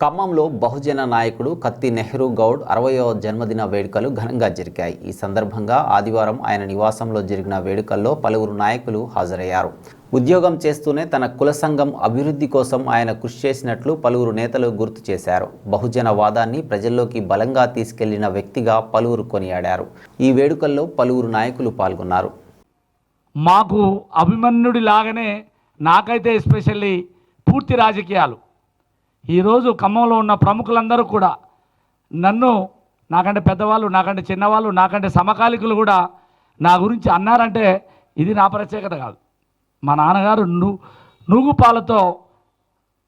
ఖమ్మంలో బహుజన నాయకుడు కత్తి నెహ్రూ గౌడ్ అరవయో జన్మదిన వేడుకలు ఘనంగా జరిగాయి. ఈ సందర్భంగా ఆదివారం ఆయన నివాసంలో జరిగిన వేడుకల్లో పలువురు నాయకులు హాజరయ్యారు. ఉద్యోగం చేస్తూనే తన కుల సంఘం అభివృద్ధి కోసం ఆయన కృషి చేసినట్లు పలువురు నేతలు గుర్తు చేశారు. బహుజన వాదాన్ని ప్రజల్లోకి బలంగా తీసుకెళ్ళిన వ్యక్తిగా పలువురు కొనియాడారు. ఈ వేడుకల్లో పలువురు నాయకులు పాల్గొన్నారు. మాకు అభిమన్యుడి లాగానే నాకైతే ఎస్పెషల్లీ పూర్తి రాజకీయాలు. ఈరోజు ఖమ్మంలో ఉన్న ప్రముఖులందరూ కూడా నన్ను నాకంటే పెద్దవాళ్ళు నాకంటే చిన్నవాళ్ళు నాకంటే సమకాలికులు కూడా నా గురించి అన్నారంటే ఇది నా ప్రత్యేకత కాదు. మా నాన్నగారు ను నువ్వు పాలతో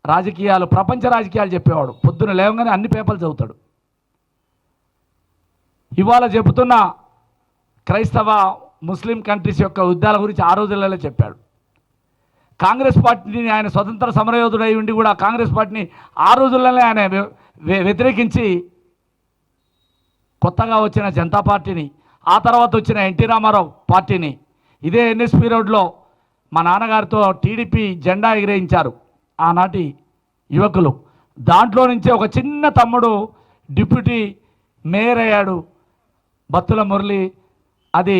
రాజకీయాలు ప్రపంచ రాజకీయాలు చెప్పేవాడు. పొద్దున లేవగానే అన్ని పేపర్లు చదువుతాడు. ఇవాళ చెబుతున్న క్రైస్తవ ముస్లిం కంట్రీస్ యొక్క యుద్ధాల గురించి ఆ రోజులలో చెప్పాడు. కాంగ్రెస్ పార్టీని ఆయన స్వతంత్ర సమరయోధుడై ఉండి కూడా కాంగ్రెస్ పార్టీని ఆ రోజుల్లోనే ఆయన వ్యతిరేకించి కొత్తగా వచ్చిన జనతా పార్టీని ఆ తర్వాత వచ్చిన ఎన్టీ రామారావు పార్టీని ఇదే ఎన్ఎస్పి రోడ్లో మా నాన్నగారితో టీడీపీ జెండా ఎగిరేయించారు ఆనాటి యువకులు. దాంట్లో నుంచే ఒక చిన్న తమ్ముడు డిప్యూటీ మేయర్ అయ్యాడు బత్తుల మురళి అది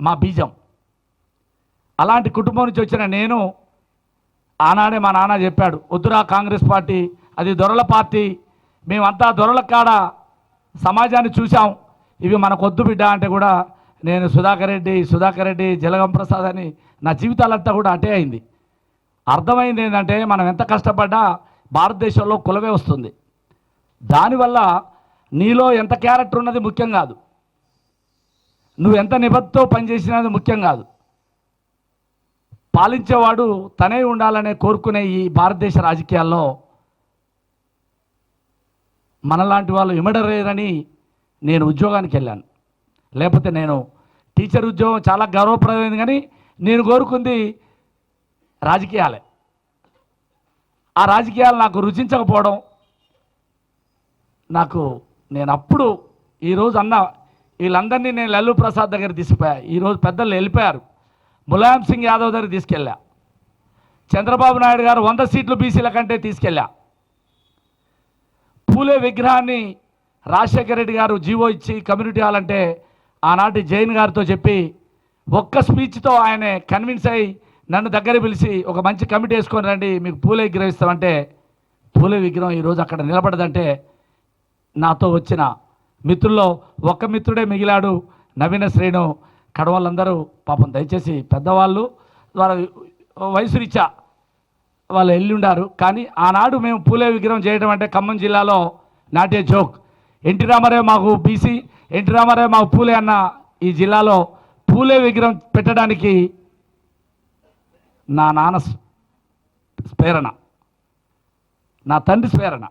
మా బీజం. అలాంటి కుటుంబం నుంచి వచ్చిన నేను ఆనాడే మా నాన్న చెప్పాడు వద్దురా కాంగ్రెస్ పార్టీ అది దొరల పార్టీ. మేమంతా దొరల కాడ సమాజాన్ని చూసాం ఇవి మనకొద్దు బిడ్డ అంటే కూడా నేను సుధాకర్ రెడ్డి సుధాకర్ రెడ్డి జలగం ప్రసాద్ అని నా జీవితాలంతా కూడా అటే అయింది. అర్థమైంది ఏంటంటే మనం ఎంత కష్టపడ్డా భారతదేశంలో కులమే వస్తుంది. దానివల్ల నీలో ఎంత క్యారెక్టర్ ఉన్నది ముఖ్యం కాదు. నువ్వు ఎంత నిబద్ధతో పనిచేసినది ముఖ్యం కాదు. పాలించేవాడు తనే ఉండాలనే కోరుకునే ఈ భారతదేశ రాజకీయాల్లో మనలాంటి వాళ్ళు ఇమడరేరని నేను ఉద్యోగానికి వెళ్ళాను. లేకపోతే నేను టీచర్ ఉద్యోగం చాలా గౌరవప్రదమైంది కానీ నేను కోరుకుంది రాజకీయాలే. ఆ రాజకీయాలు నాకు రుచించకపోవడం నాకు నేను అప్పుడు ఈరోజు అన్న వీళ్ళందరినీ నేను లల్లు ప్రసాద్ దగ్గర తీసిపోయా. ఈరోజు పెద్దలు వెళ్ళిపోయారు. ములాయం సింగ్ యాదవ్ దగ్గర తీసుకెళ్ళా. చంద్రబాబు నాయుడు గారు వంద సీట్లు బీసీల కంటే తీసుకెళ్ళా. పూలే విగ్రహాన్ని రాజశేఖర రెడ్డి గారు జీవో ఇచ్చి కమ్యూనిటీ హాల్ అంటే ఆనాటి జైన్ గారితో చెప్పి ఒక్క స్పీచ్తో ఆయన కన్విన్స్ అయ్యి నన్ను దగ్గర పిలిచి ఒక మంచి కమిటీ వేసుకొని రండి మీకు పూలే విగ్రహం ఇస్తామంటే పూలే విగ్రహం ఈరోజు అక్కడ నిలబడదంటే నాతో వచ్చిన మిత్రుల్లో ఒక్క మిత్రుడే మిగిలాడు నవీన శ్రేణు కడవాళ్ళందరూ పాపం దయచేసి పెద్దవాళ్ళు వాళ్ళ వయసు రీత్యా వాళ్ళు వెళ్ళి ఉండారు కానీ ఆనాడు మేము పూలే విగ్రహం చేయడం అంటే ఖమ్మం జిల్లాలో నాటే జోక్. ఎన్టీ రామారావు మాకు బీసీ ఎన్టీ రామారావు మాకు పూలే అన్న ఈ జిల్లాలో పూలే విగ్రహం పెట్టడానికి నా నాన్న ప్రేరణ నా తండ్రి ప్రేరణ